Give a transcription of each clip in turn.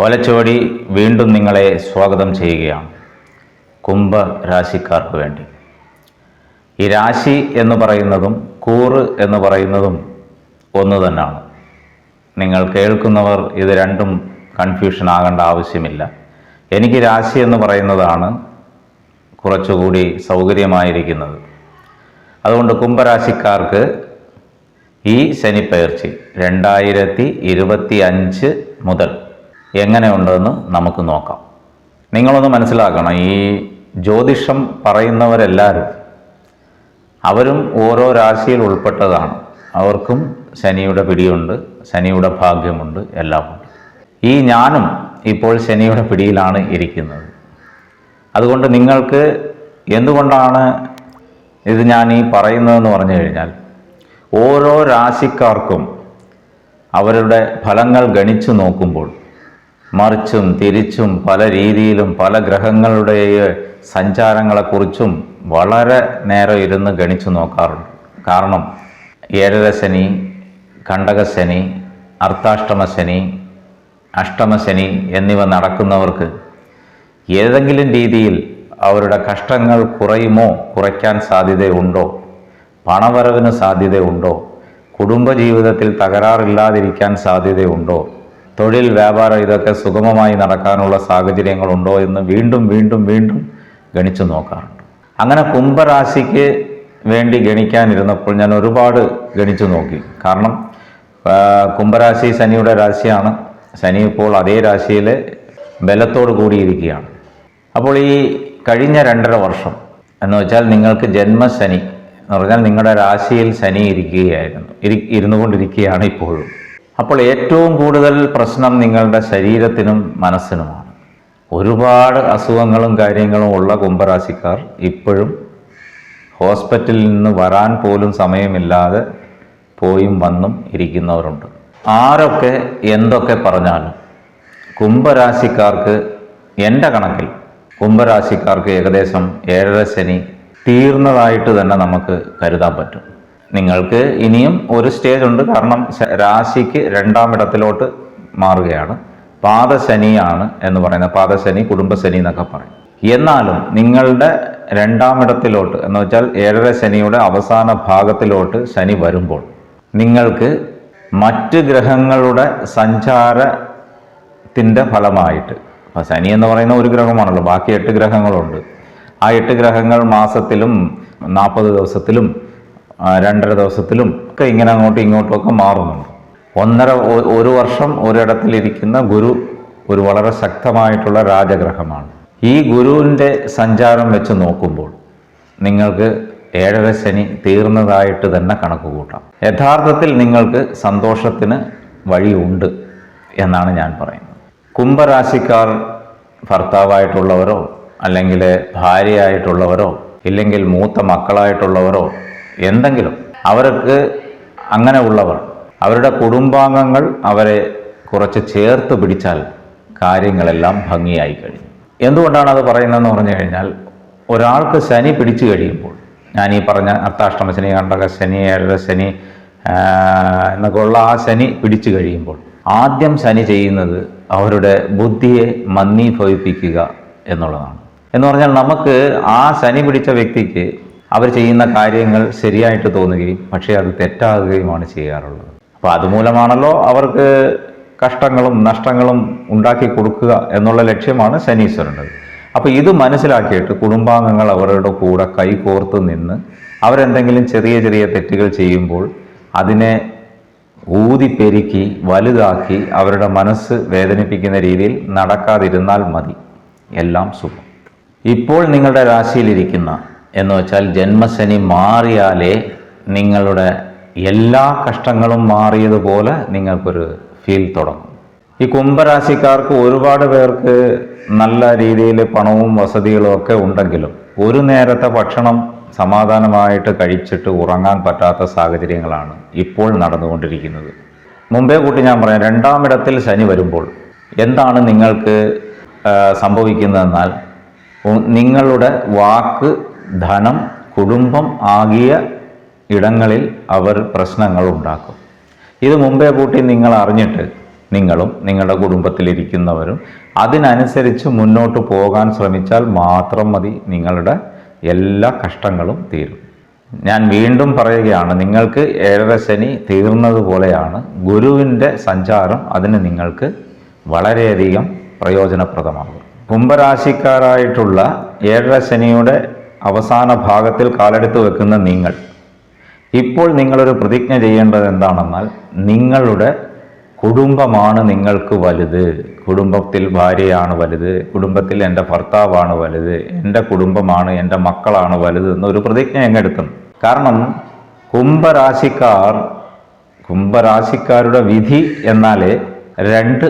ഓലച്ചുവടി വീണ്ടും നിങ്ങളെ സ്വാഗതം ചെയ്യുകയാണ്. കുംഭരാശിക്കാർക്ക് വേണ്ടി. ഈ രാശി എന്ന് പറയുന്നതും കൂറ് എന്ന് പറയുന്നതും ഒന്ന് തന്നെയാണ്. നിങ്ങൾ കേൾക്കുന്നവർ ഇത് രണ്ടും കൺഫ്യൂഷൻ ആകേണ്ട ആവശ്യമില്ല. എനിക്ക് രാശി എന്ന് പറയുന്നതാണ് കുറച്ചുകൂടി സൗകര്യമായിരിക്കുന്നത്. അതുകൊണ്ട് കുംഭരാശിക്കാർക്ക് ഈ ശനിപ്പയർച്ചി രണ്ടായിരത്തി ഇരുപത്തി അഞ്ച് മുതൽ എങ്ങനെയുണ്ടെന്ന് നമുക്ക് നോക്കാം. നിങ്ങളൊന്ന് മനസ്സിലാക്കണം ഈ ജ്യോതിഷം പറയുന്നവരെല്ലാവരും അവരും ഓരോ രാശിയിൽ ഉൾപ്പെട്ടതാണ്. അവർക്കും ശനിയുടെ പിടിയുണ്ട് ശനിയുടെ ഭാഗ്യമുണ്ട് എല്ലാമുണ്ട് ഈ ഞാനും ഇപ്പോൾ ശനിയുടെ പിടിയിലാണ് ഇരിക്കുന്നത്. അതുകൊണ്ട് നിങ്ങൾക്ക് എന്തുകൊണ്ടാണ് ഇത് ഞാൻ ഈ പറയുന്നതെന്ന് പറഞ്ഞു കഴിഞ്ഞാൽ ഓരോ രാശിക്കാർക്കും അവരുടെ ഫലങ്ങൾ ഗണിച്ചു നോക്കുമ്പോൾ മറിച്ചും തിരിച്ചും പല രീതിയിലും പല ഗ്രഹങ്ങളുടെ സഞ്ചാരങ്ങളെക്കുറിച്ചും വളരെ നേരം ഇരുന്ന് ഗണിച്ചു നോക്കാറുണ്ട്. കാരണം ഏഴര ശനി കണ്ടകശനി അർത്ഥാഷ്ടമശനി അഷ്ടമശനി എന്നിവ നടക്കുന്നവർക്ക് ഏതെങ്കിലും രീതിയിൽ അവരുടെ കഷ്ടങ്ങൾ കുറയുമോ കുറയ്ക്കാൻ സാധ്യതയുണ്ടോ പണവരവിന് സാധ്യതയുണ്ടോ കുടുംബജീവിതത്തിൽ തകരാറില്ലാതിരിക്കാൻ സാധ്യതയുണ്ടോ തൊഴിൽ വ്യാപാരം ഇതൊക്കെ സുഗമമായി നടക്കാനുള്ള സാഹചര്യങ്ങളുണ്ടോ എന്ന് വീണ്ടും വീണ്ടും വീണ്ടും ഗണിച്ചു നോക്കാറുണ്ട്. അങ്ങനെ കുംഭരാശിക്ക് വേണ്ടി ഗണിക്കാനിരുന്നപ്പോൾ ഞാൻ ഒരുപാട് ഗണിച്ചു നോക്കി. കാരണം കുംഭരാശി ശനിയുടെ രാശിയാണ്. ശനി ഇപ്പോൾ അതേ രാശിയിൽ ബലത്തോട് കൂടിയിരിക്കുകയാണ്. അപ്പോൾ ഈ കഴിഞ്ഞ രണ്ടര വർഷം എന്ന് വെച്ചാൽ നിങ്ങൾക്ക് ജന്മശനി എന്ന് പറഞ്ഞാൽ നിങ്ങളുടെ രാശിയിൽ ശനി ഇരിക്കുകയായിരുന്നു. ഇരി ഇരുന്നു കൊണ്ടിരിക്കുകയാണ് ഇപ്പോഴും. അപ്പോൾ ഏറ്റവും കൂടുതൽ പ്രശ്നം നിങ്ങളുടെ ശരീരത്തിനും മനസ്സിനുമാണ്. ഒരുപാട് അസുഖങ്ങളും കാര്യങ്ങളും ഉള്ള കുംഭരാശിക്കാർ ഇപ്പോഴും ഹോസ്പിറ്റലിൽ നിന്ന് വരാൻ പോലും സമയമില്ലാതെ പോയും വന്നും ഇരിക്കുന്നവരുണ്ട്. ആരൊക്കെ എന്തൊക്കെ പറഞ്ഞാലും കുംഭരാശിക്കാർക്ക് എന്റെ കണക്കിൽ കുംഭരാശിക്കാർക്ക് ഏകദേശം ഏഴര ശനി തീർന്നതായിട്ട് തന്നെ നമുക്ക് കരുതാൻ പറ്റും. നിങ്ങൾക്ക് ഇനിയും ഒരു സ്റ്റേജ് ഉണ്ട്. കാരണം രാശിക്ക് രണ്ടാം ഇടത്തിലോട്ട് മാറുകയാണ്. പാദശനിയാണ് എന്ന് പറയുന്നത് പാദശനി കുടുംബശനി എന്നൊക്കെ പറയും. എന്നാലും നിങ്ങളുടെ രണ്ടാം ഇടത്തിലോട്ട് എന്ന് വെച്ചാൽ ഏഴര ശനിയുടെ അവസാന ഭാഗത്തിലോട്ട് ശനി വരുമ്പോൾ നിങ്ങൾക്ക് മറ്റ് ഗ്രഹങ്ങളുടെ സഞ്ചാരത്തിന്റെ ഫലമായിട്ട് അപ്പം ശനി എന്ന് പറയുന്ന ഒരു ഗ്രഹമാണല്ലോ ബാക്കി എട്ട് ഗ്രഹങ്ങളുണ്ട്. ആ എട്ട് ഗ്രഹങ്ങൾ മാസത്തിലും നാൽപ്പത് ദിവസത്തിലും രണ്ടര ദിവസത്തിലും ഒക്കെ ഇങ്ങനെ അങ്ങോട്ടും ഇങ്ങോട്ടും ഒക്കെ മാറുന്നുണ്ട്. ഒന്നര ഒരു വർഷം ഒരിടത്തിലിരിക്കുന്ന ഗുരു ഒരു വളരെ ശക്തമായിട്ടുള്ള രാജഗ്രഹമാണ്. ഈ ഗുരുവിന്റെ സഞ്ചാരം വെച്ച് നോക്കുമ്പോൾ നിങ്ങൾക്ക് ഏഴര ശനി തീർന്നതായിട്ട് തന്നെ കണക്ക് കൂട്ടാം. യഥാർത്ഥത്തിൽ നിങ്ങൾക്ക് സന്തോഷത്തിന് വഴിയുണ്ട് എന്നാണ് ഞാൻ പറയുന്നത്. കുംഭരാശിക്കാർ ഭർത്താവായിട്ടുള്ളവരോ അല്ലെങ്കിൽ ഭാര്യയായിട്ടുള്ളവരോ ഇല്ലെങ്കിൽ മൂത്ത മക്കളായിട്ടുള്ളവരോ എന്തെങ്കിലും അവർക്ക് അങ്ങനെ ഉള്ളവർ അവരുടെ കുടുംബാംഗങ്ങൾ അവരെ കുറച്ച് ചേർത്ത് പിടിച്ചാൽ കാര്യങ്ങളെല്ലാം ഭംഗിയായി കഴിഞ്ഞു എന്തുകൊണ്ടാണ് അത് പറയുന്നതെന്ന് പറഞ്ഞു കഴിഞ്ഞാൽ ഒരാൾക്ക് ശനി പിടിച്ചു കഴിയുമ്പോൾ ഞാൻ ഈ പറഞ്ഞ അർത്താഷ്ടമ ശനി കണ്ടക ശനി ഏഴര ശനി എന്നൊക്കെ ഉള്ള ആ ശനി പിടിച്ചു കഴിയുമ്പോൾ ആദ്യം ശനി ചെയ്യുന്നത് അവരുടെ ബുദ്ധിയെ മന്ദീഭവിപ്പിക്കുക എന്നുള്ളതാണ്. എന്ന് പറഞ്ഞാൽ നമുക്ക് ആ ശനി പിടിച്ച വ്യക്തിക്ക് അവർ ചെയ്യുന്ന കാര്യങ്ങൾ ശരിയായിട്ട് തോന്നുകയും പക്ഷേ അത് തെറ്റാകുകയുമാണ് ചെയ്യാറുള്ളത്. അപ്പോൾ അതുമൂലമാണല്ലോ അവർക്ക് കഷ്ടങ്ങളും നഷ്ടങ്ങളും ഉണ്ടാക്കി കൊടുക്കുക എന്നുള്ള ലക്ഷ്യമാണ് ശനീശ്വരന്റെത് അപ്പോൾ ഇത് മനസ്സിലാക്കിയിട്ട് കുടുംബാംഗങ്ങൾ അവരുടെ കൂടെ കൈകോർത്ത് നിന്ന് അവരെന്തെങ്കിലും ചെറിയ ചെറിയ തെറ്റുകൾ ചെയ്യുമ്പോൾ അതിനെ ഊതിപ്പെരുക്കി വലുതാക്കി അവരുടെ മനസ്സ് വേദനിപ്പിക്കുന്ന രീതിയിൽ നടക്കാതിരുന്നാൽ മതി. എല്ലാം സുഖം. ഇപ്പോൾ നിങ്ങളുടെ രാശിയിലിരിക്കുന്ന എന്ന് വെച്ചാൽ ജന്മശനി മാറിയാലേ നിങ്ങളുടെ എല്ലാ കഷ്ടങ്ങളും മാറിയതുപോലെ നിങ്ങൾക്കൊരു ഫീൽ തുടങ്ങും. ഈ കുംഭരാശിക്കാർക്ക് ഒരുപാട് പേർക്ക് നല്ല രീതിയിൽ പണവും വസതികളും ഒക്കെ ഉണ്ടെങ്കിലും ഒരു നേരത്തെ ഭക്ഷണം സമാധാനമായിട്ട് കഴിച്ചിട്ട് ഉറങ്ങാൻ പറ്റാത്ത സാഹചര്യങ്ങളാണ് ഇപ്പോൾ നടന്നുകൊണ്ടിരിക്കുന്നത്. മുമ്പേ കൂട്ടി ഞാൻ പറയാം രണ്ടാമിടത്തിൽ ശനി വരുമ്പോൾ എന്താണ് നിങ്ങൾക്ക് സംഭവിക്കുന്നതെന്നാൽ നിങ്ങളുടെ വാക്ക് ധനം കുടുംബം ആകിയ ഇടങ്ങളിൽ അവർ പ്രശ്നങ്ങൾ ഉണ്ടാക്കും. ഇത് മുമ്പേ കൂട്ടി നിങ്ങൾ അറിഞ്ഞിട്ട് നിങ്ങളും നിങ്ങളുടെ കുടുംബത്തിലിരിക്കുന്നവരും അതിനനുസരിച്ച് മുന്നോട്ട് പോകാൻ ശ്രമിച്ചാൽ മാത്രം മതി നിങ്ങളുടെ എല്ലാ കഷ്ടങ്ങളും തീരും. ഞാൻ വീണ്ടും പറയുകയാണ് നിങ്ങൾക്ക് ഏഴര ശനി തീർന്നതുപോലെയാണ് ഗുരുവിന്റെ സഞ്ചാരം അതിന് നിങ്ങൾക്ക് വളരെയധികം പ്രയോജനപ്രദമാകും. കുംഭരാശിക്കാരായിട്ടുള്ള ഏഴര ശനിയുടെ അവസാന ഭാഗത്തിൽ കാലെടുത്ത് വെക്കുന്ന നിങ്ങൾ. ഇപ്പോൾ നിങ്ങളൊരു പ്രതിജ്ഞ ചെയ്യേണ്ടത് എന്താണെന്നാൽ നിങ്ങളുടെ കുടുംബമാണ് നിങ്ങൾക്ക് വലുത്. കുടുംബത്തിൽ ഭാര്യയാണ് വലുത്. കുടുംബത്തിൽ എന്റെ ഭർത്താവാണ് വലുത്. എന്റെ കുടുംബമാണ് എന്റെ മക്കളാണ് വലുത് എന്നൊരു പ്രതിജ്ഞ എങ്ങെടുക്കുന്നു കാരണം കുംഭരാശിക്കാർ കുംഭരാശിക്കാരുടെ വിധി എന്നാൽ രണ്ട്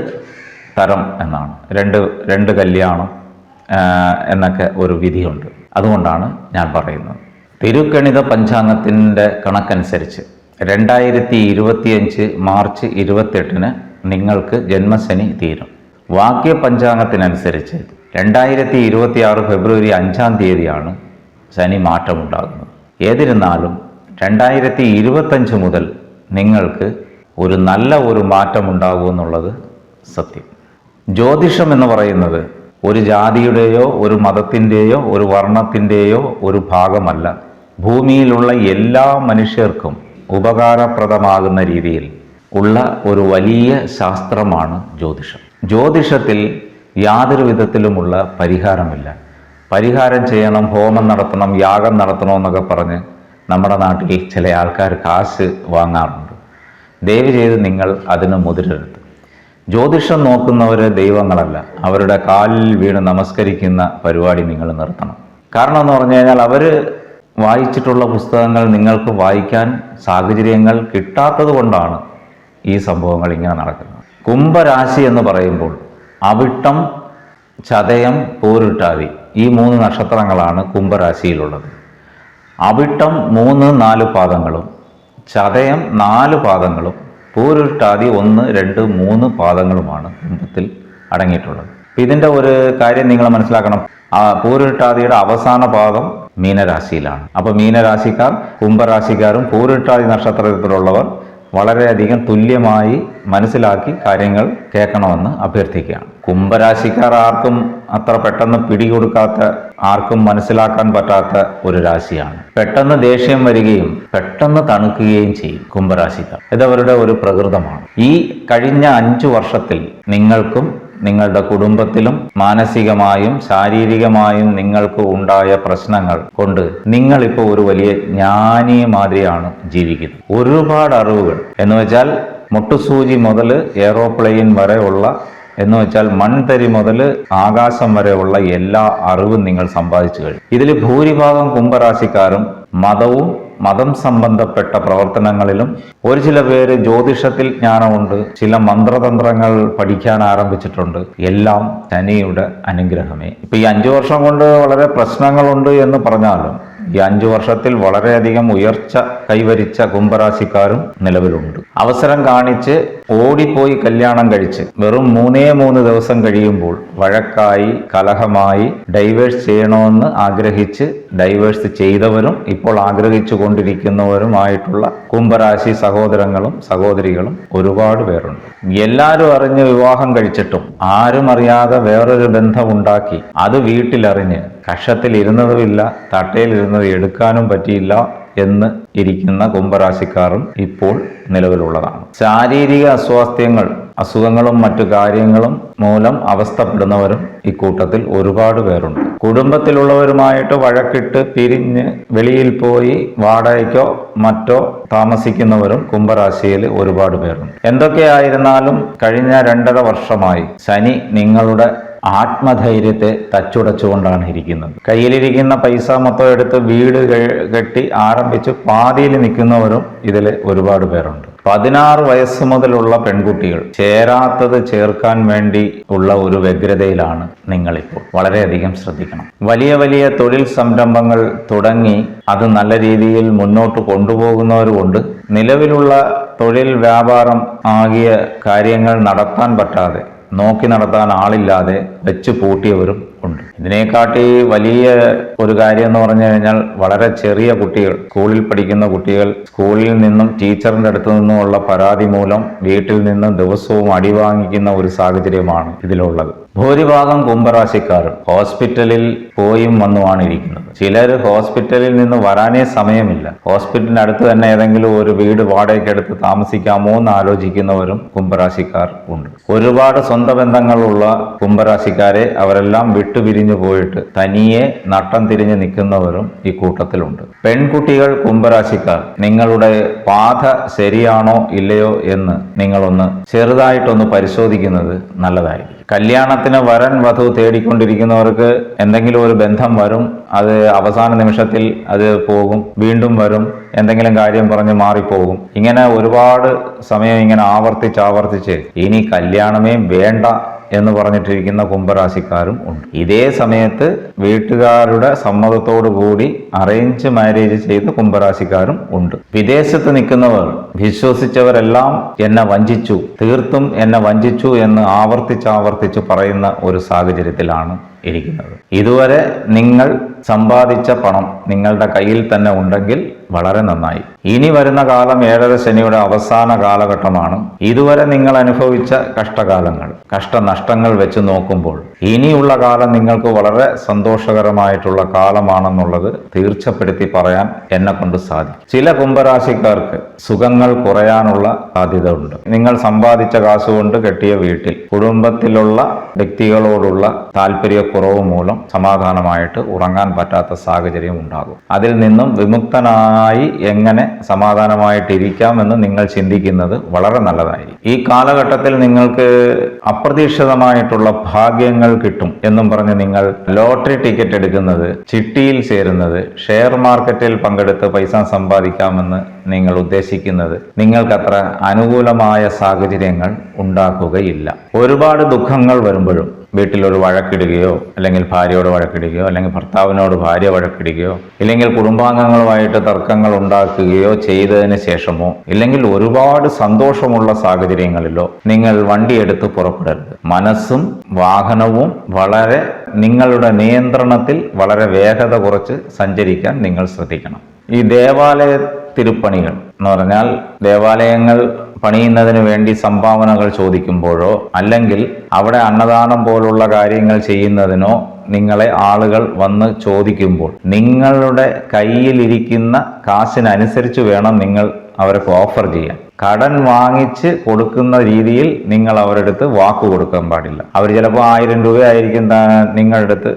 തരം എന്നാണ്. രണ്ട് രണ്ട് കല്യാണം എന്നൊക്കെ ഒരു വിധിയുണ്ട്. അതുകൊണ്ടാണ് ഞാൻ പറയുന്നത്. തിരുക്കണിത പഞ്ചാംഗത്തിന്റെ കണക്കനുസരിച്ച് രണ്ടായിരത്തി ഇരുപത്തിയഞ്ച് മാർച്ച് ഇരുപത്തെട്ടിന് നിങ്ങൾക്ക് ജന്മശനി തീരും. വാക്യ പഞ്ചാംഗത്തിനനുസരിച്ച് രണ്ടായിരത്തി ഇരുപത്തിയാറ് ഫെബ്രുവരി അഞ്ചാം തീയതിയാണ് ശനി മാറ്റമുണ്ടാകുന്നത്. ഏതിരുന്നാലും രണ്ടായിരത്തി ഇരുപത്തഞ്ച് മുതൽ നിങ്ങൾക്ക് ഒരു നല്ല ഒരു മാറ്റം ഉണ്ടാകുമെന്നുള്ളത് സത്യം. ജ്യോതിഷം എന്ന് പറയുന്നത് ഒരു ജാതിയുടെയോ ഒരു മതത്തിന്റെയോ ഒരു വർണത്തിന്റെയോ ഒരു ഭാഗമല്ല. ഭൂമിയിലുള്ള എല്ലാ മനുഷ്യർക്കും ഉപകാരപ്രദമാകുന്ന രീതിയിൽ ഉള്ള ഒരു വലിയ ശാസ്ത്രമാണ് ജ്യോതിഷം. ജ്യോതിഷത്തിൽ യാതൊരു വിധത്തിലുമുള്ള പരിഹാരമില്ല. പരിഹാരം ചെയ്യണം ഹോമം നടത്തണം യാഗം നടത്തണം എന്നൊക്കെ പറഞ്ഞ് നമ്മുടെ നാട്ടിൽ ചില ആൾക്കാർ കാശ് വാങ്ങാറുണ്ട്. ദയവ് ചെയ്ത് നിങ്ങൾ അതിന് മുതിരെടുത്ത് ജ്യോതിഷം നോക്കുന്നവരെ ദൈവങ്ങളല്ല. അവരുടെ കാലിൽ വീണ് നമസ്കരിക്കുന്ന പരിപാടി നിങ്ങൾ നിർത്തണം. കാരണം എന്ന് പറഞ്ഞു കഴിഞ്ഞാൽ അവർ വായിച്ചിട്ടുള്ള പുസ്തകങ്ങൾ നിങ്ങൾക്ക് വായിക്കാൻ സാഹചര്യങ്ങൾ കിട്ടാത്തത് കൊണ്ടാണ് ഈ സംഭവങ്ങൾ ഇങ്ങനെ നടക്കുന്നത്. കുംഭരാശി എന്ന് പറയുമ്പോൾ അവിട്ടം ചതയം പൂരിട്ടാതി ഈ മൂന്ന് നക്ഷത്രങ്ങളാണ് കുംഭരാശിയിലുള്ളത്. അവിട്ടം മൂന്ന് നാല് പാദങ്ങളും ചതയം നാല് പാദങ്ങളും പൂരുട്ടാതി ഒന്ന് രണ്ട് മൂന്ന് പാദങ്ങളുമാണ് കുംഭത്തിൽ അടങ്ങിയിട്ടുള്ളത്. അപ്പൊ ഇതിന്റെ ഒരു കാര്യം നിങ്ങൾ മനസ്സിലാക്കണം. ആ പൂരുട്ടാതിയുടെ അവസാന പാദം മീനരാശിയിലാണ്. അപ്പോൾ മീനരാശിക്കാർ കുംഭരാശിക്കാരും പൂരുട്ടാതി നക്ഷത്രത്തിലുള്ളവർ വളരെയധികം തുല്യമായി മനസ്സിലാക്കി കാര്യങ്ങൾ കേൾക്കണമെന്ന് അഭ്യർത്ഥിക്കുകയാണ്. കുംഭരാശിക്കാർ ആർക്കും അത്ര പെട്ടെന്ന് പിടികൊടുക്കാത്ത ആർക്കും മനസ്സിലാക്കാൻ പറ്റാത്ത ഒരു രാശിയാണ്. പെട്ടെന്ന് ദേഷ്യം വരികയും പെട്ടെന്ന് തണുക്കുകയും ചെയ്യും കുംഭരാശിക്കാർ. ഇതവരുടെ ഒരു പ്രകൃതമാണ്. ഈ കഴിഞ്ഞ അഞ്ചു വർഷത്തിൽ നിങ്ങൾക്കും നിങ്ങളുടെ കുടുംബത്തിലും മാനസികമായും ശാരീരികമായും നിങ്ങൾക്ക് ഉണ്ടായ പ്രശ്നങ്ങൾ കൊണ്ട് നിങ്ങളിപ്പോൾ ഒരു വലിയ ജ്ഞാനി മാതിരിയാണ് ജീവിക്കുന്നത്. ഒരുപാട് അറിവുകൾ. എന്ന് വെച്ചാൽ മുട്ടുസൂചി മുതൽ എയറോപ്ലെയിൻ ഉള്ള എന്ന് വെച്ചാൽ മൺതരി മുതൽ ആകാശം വരെയുള്ള എല്ലാ അറിവും നിങ്ങൾ സമ്പാദിച്ചു കഴിഞ്ഞു. ഇതിൽ ഭൂരിഭാഗം കുംഭരാശിക്കാരും മതവും മതം സംബന്ധപ്പെട്ട പ്രവർത്തനങ്ങളിലും ഒരു ചില പേര് ജ്യോതിഷത്തിൽ ജ്ഞാനമുണ്ട്. ചില മന്ത്രതന്ത്രങ്ങൾ പഠിക്കാൻ ആരംഭിച്ചിട്ടുണ്ട്. എല്ലാം ശനിയുടെ അനുഗ്രഹമേ. ഇപ്പൊ ഈ അഞ്ചു വർഷം കൊണ്ട് വളരെ പ്രശ്നങ്ങളുണ്ട് എന്ന് പറഞ്ഞാലും ഈ അഞ്ചു വർഷത്തിൽ വളരെയധികം ഉയർച്ച കൈവരിച്ച കുംഭരാശിക്കാരും നിലവിലുണ്ട്. അവസരം കാണിച്ച് ഓടിപ്പോയി കല്യാണം കഴിച്ച് വെറും മൂന്നേ മൂന്ന് ദിവസം കഴിയുമ്പോൾ വഴക്കായി കലഹമായി ഡൈവേഴ്സ് ചെയ്യണമെന്ന് ആഗ്രഹിച്ച് ഡൈവേഴ്സ് ചെയ്തവരും ഇപ്പോൾ ആഗ്രഹിച്ചു കൊണ്ടിരിക്കുന്നവരുമായിട്ടുള്ള കുംഭരാശി സഹോദരങ്ങളും സഹോദരികളും ഒരുപാട് പേരുണ്ട്. എല്ലാവരും അറിഞ്ഞ് വിവാഹം കഴിച്ചിട്ടും ആരും അറിയാതെ വേറൊരു ബന്ധമുണ്ടാക്കി അത് വീട്ടിലറിഞ്ഞ് തട്ടയിൽ ഇരുന്നത് എടുക്കാനും പറ്റിയില്ല എന്ന് ഇരിക്കുന്ന കുംഭരാശിക്കാരും ഇപ്പോൾ നിലവിലുള്ളതാണ്. ശാരീരിക അസ്വാസ്ഥ്യങ്ങൾ അസുഖങ്ങളും മറ്റു കാര്യങ്ങളും മൂലം അവസ്ഥപ്പെടുന്നവരും ഇക്കൂട്ടത്തിൽ ഒരുപാട് പേരുണ്ട്. കുടുംബത്തിലുള്ളവരുമായിട്ട് വഴക്കിട്ട് പിരിഞ്ഞ് വെളിയിൽ പോയി വാടകയ്ക്കോ മറ്റോ താമസിക്കുന്നവരും കുംഭരാശിയിൽ ഒരുപാട് പേരുണ്ട്. എന്തൊക്കെയായിരുന്നാലും കഴിഞ്ഞ രണ്ടര വർഷമായി ശനി നിങ്ങളുടെ ആത്മധൈര്യത്തെ തച്ചുടച്ചുകൊണ്ടാണ് ഇരിക്കുന്നത്. കയ്യിലിരിക്കുന്ന പൈസ മൊത്തം എടുത്ത് വീട് കെട്ടി ആരംഭിച്ച് പാതിയിൽ നിൽക്കുന്നവരും ഇതിൽ ഒരുപാട് പേരുണ്ട്. പതിനാറ് വയസ്സ് മുതലുള്ള പെൺകുട്ടികൾ ചേരാത്തത് ചേർക്കാൻ വേണ്ടി ഉള്ള ഒരു വ്യഗ്രതയിലാണ് നിങ്ങളിപ്പോൾ. വളരെയധികം ശ്രദ്ധിക്കണം. വലിയ വലിയ തൊഴിൽ സംരംഭങ്ങൾ തുടങ്ങി അത് നല്ല രീതിയിൽ മുന്നോട്ട് കൊണ്ടുപോകുന്നവരുമുണ്ട്. നിലവിലുള്ള തൊഴിൽ വ്യാപാരം ആകിയ കാര്യങ്ങൾ നടത്താൻ പറ്റാതെ നോക്കി നടത്താൻ ആളില്ലാതെ വെച്ച് പൂട്ടിയവരും ഉണ്ട്. ഇതിനെക്കാട്ടി വലിയ ഒരു കാര്യം എന്ന് പറഞ്ഞു കഴിഞ്ഞാൽ വളരെ ചെറിയ കുട്ടികൾ സ്കൂളിൽ പഠിക്കുന്ന കുട്ടികൾ സ്കൂളിൽ നിന്നും ടീച്ചറിന്റെ അടുത്ത് നിന്നുമുള്ള പരാതി മൂലം വീട്ടിൽ നിന്നും ദിവസവും അടിവാങ്ങിക്കുന്ന ഒരു സാഹചര്യമാണ് ഇതിലുള്ളത്. ഭൂരിഭാഗം കുംഭരാശിക്കാരും ഹോസ്പിറ്റലിൽ പോയും വന്നുമാണ് ഇരിക്കുന്നത്. ചിലർ ഹോസ്പിറ്റലിൽ നിന്ന് വരാനേ സമയമില്ല. ഹോസ്പിറ്റലിന് അടുത്ത് തന്നെ ഏതെങ്കിലും ഒരു വീട് വാടകയ്ക്കെടുത്ത് താമസിക്കാമോ എന്ന് ആലോചിക്കുന്നവരും കുംഭരാശിക്കാർ ഉണ്ട്. ഒരുപാട് സ്വന്തം ബന്ധങ്ങളുള്ള കുംഭരാശിക്കാരെ അവരെല്ലാം വിട്ടുപിരിഞ്ഞു പോയിട്ട് തനിയെ നട്ടം തിരിഞ്ഞ് നിൽക്കുന്നവരും ഈ കൂട്ടത്തിലുണ്ട്. പെൺകുട്ടികൾ കുംഭരാശിക്കാർ നിങ്ങളുടെ പാത ശരിയാണോ ഇല്ലയോ എന്ന് നിങ്ങളൊന്ന് ചെറുതായിട്ടൊന്ന് പരിശോധിക്കുന്നത് നല്ലതായിരിക്കും. കല്യാണത്തിന് വരൻ വധു തേടിക്കൊണ്ടിരിക്കുന്നവർക്ക് എന്തെങ്കിലും ഒരു ബന്ധം വരും അത് അവസാന നിമിഷത്തിൽ അത് പോകും വീണ്ടും വരും എന്തെങ്കിലും കാര്യം പറഞ്ഞ് മാറിപ്പോകും. ഇങ്ങനെ ഒരുപാട് സമയം ഇങ്ങനെ ആവർത്തിച്ച് ആവർത്തിച്ച് ഇനി കല്യാണമേ വേണ്ട എന്ന് പറഞ്ഞിട്ടിരിക്കുന്ന കുംഭരാശിക്കാരും ഉണ്ട്. ഇതേ സമയത്ത് വീട്ടുകാരുടെ സമ്മതത്തോടു കൂടി അറേഞ്ച് മാരേജ് ചെയ്ത കുംഭരാശിക്കാരും ഉണ്ട്. വിദേശത്ത് നിൽക്കുന്നവർ വിശ്വസിച്ചവരെല്ലാം എന്നെ വഞ്ചിച്ചു തീർത്തും എന്നെ വഞ്ചിച്ചു എന്ന് ആവർത്തിച്ചാവർത്തിച്ച് ആവർത്തിച്ച് പറയുന്ന ഒരു സാഹചര്യത്തിലാണ് ഇരിക്കുന്നത്. ഇതുവരെ നിങ്ങൾ സമ്പാദിച്ച പണം നിങ്ങളുടെ കയ്യിൽ തന്നെ ഉണ്ടെങ്കിൽ വളരെ നന്നായി. ഇനി വരുന്ന കാലം ഏഴര ശനിയുടെ അവസാന കാലഘട്ടമാണ്. ഇതുവരെ നിങ്ങൾ അനുഭവിച്ച കഷ്ടകാലങ്ങൾ കഷ്ടനഷ്ടങ്ങൾ വെച്ച് നോക്കുമ്പോൾ ഇനിയുള്ള കാലം നിങ്ങൾക്ക് വളരെ സന്തോഷകരമായിട്ടുള്ള കാലമാണെന്നുള്ളത് തീർച്ചപ്പെടുത്തി പറയാൻ എന്നെ കൊണ്ട് സാധിക്കും. ചില കുംഭരാശിക്കാർക്ക് സുഖങ്ങൾ കുറയാനുള്ള സാധ്യത ഉണ്ട് നിങ്ങൾ സമ്പാദിച്ച കാശുകൊണ്ട് കെട്ടിയ വീട്ടിൽ കുടുംബത്തിലുള്ള വ്യക്തികളോടുള്ള താല്പര്യക്കുറവ് മൂലം സമാധാനമായിട്ട് ഉറങ്ങാൻ പറ്റാത്ത സാഹചര്യം ഉണ്ടാകും. അതിൽ നിന്നും വിമുക്തനായി എങ്ങനെ സമാധാനമായിട്ടിരിക്കാമെന്ന് നിങ്ങൾ ചിന്തിക്കുന്നത് വളരെ നല്ലതായി ഈ കാലഘട്ടത്തിൽ നിങ്ങൾക്ക് അപ്രതീക്ഷിതമായിട്ടുള്ള ഭാഗ്യങ്ങൾ കിട്ടും എന്നും പറഞ്ഞ് നിങ്ങൾ ലോട്ടറി ടിക്കറ്റ് എടുക്കുന്നത് ചിട്ടിയിൽ ചേരുന്നത് ഷെയർ മാർക്കറ്റിൽ പങ്കെടുത്ത് പൈസ സമ്പാദിക്കാമെന്ന് നിങ്ങൾ ഉദ്ദേശിക്കുന്നത് നിങ്ങൾക്കത്ര അനുകൂലമായ സാഹചര്യങ്ങൾ ഉണ്ടാക്കുകയില്ല. ഒരുപാട് ദുഃഖങ്ങൾ വരുമ്പോഴും വീട്ടിൽ ഒരു വഴക്കിടുകയോ അല്ലെങ്കിൽ ഭാര്യയോട് വഴക്കിടുകയോ അല്ലെങ്കിൽ ഭർത്താവിനോട് ഭാര്യ വഴക്കിടുകയോ ഇല്ലെങ്കിൽ കുടുംബാംഗങ്ങളുമായിട്ട് തർക്കങ്ങൾ ഉണ്ടാക്കുകയോ ചെയ്തതിന് ശേഷമോ ഇല്ലെങ്കിൽ ഒരുപാട് സന്തോഷമുള്ള സാഹചര്യങ്ങളിലോ നിങ്ങൾ വണ്ടിയെടുത്ത് പുറപ്പെടരുത്. മനസ്സും വാഹനവും വളരെ നിങ്ങളുടെ നിയന്ത്രണത്തിൽ വളരെ വേഗത കുറച്ച് സഞ്ചരിക്കാൻ നിങ്ങൾ ശ്രദ്ധിക്കണം. ഈ ദേവാലയ തിരുപ്പണികൾ എന്ന് പറഞ്ഞാൽ ദേവാലയങ്ങൾ പണിയുന്നതിന് വേണ്ടി സംഭാവനകൾ ചോദിക്കുമ്പോഴോ അല്ലെങ്കിൽ അവിടെ അന്നദാനം പോലുള്ള കാര്യങ്ങൾ ചെയ്യുന്നതിനോ നിങ്ങളെ ആളുകൾ വന്ന് ചോദിക്കുമ്പോൾ നിങ്ങളുടെ കയ്യിലിരിക്കുന്ന കാശിനനുസരിച്ച് വേണം നിങ്ങൾ അവർക്ക് ഓഫർ ചെയ്യാൻ. കടൻ വാങ്ങിച്ച് കൊടുക്കുന്ന രീതിയിൽ നിങ്ങൾ അവരുടെ അടുത്ത് വാക്ക് കൊടുക്കാൻ പാടില്ല. അവർ ചിലപ്പോൾ ആയിരം രൂപയായിരിക്കും നിങ്ങളുടെ അടുത്ത്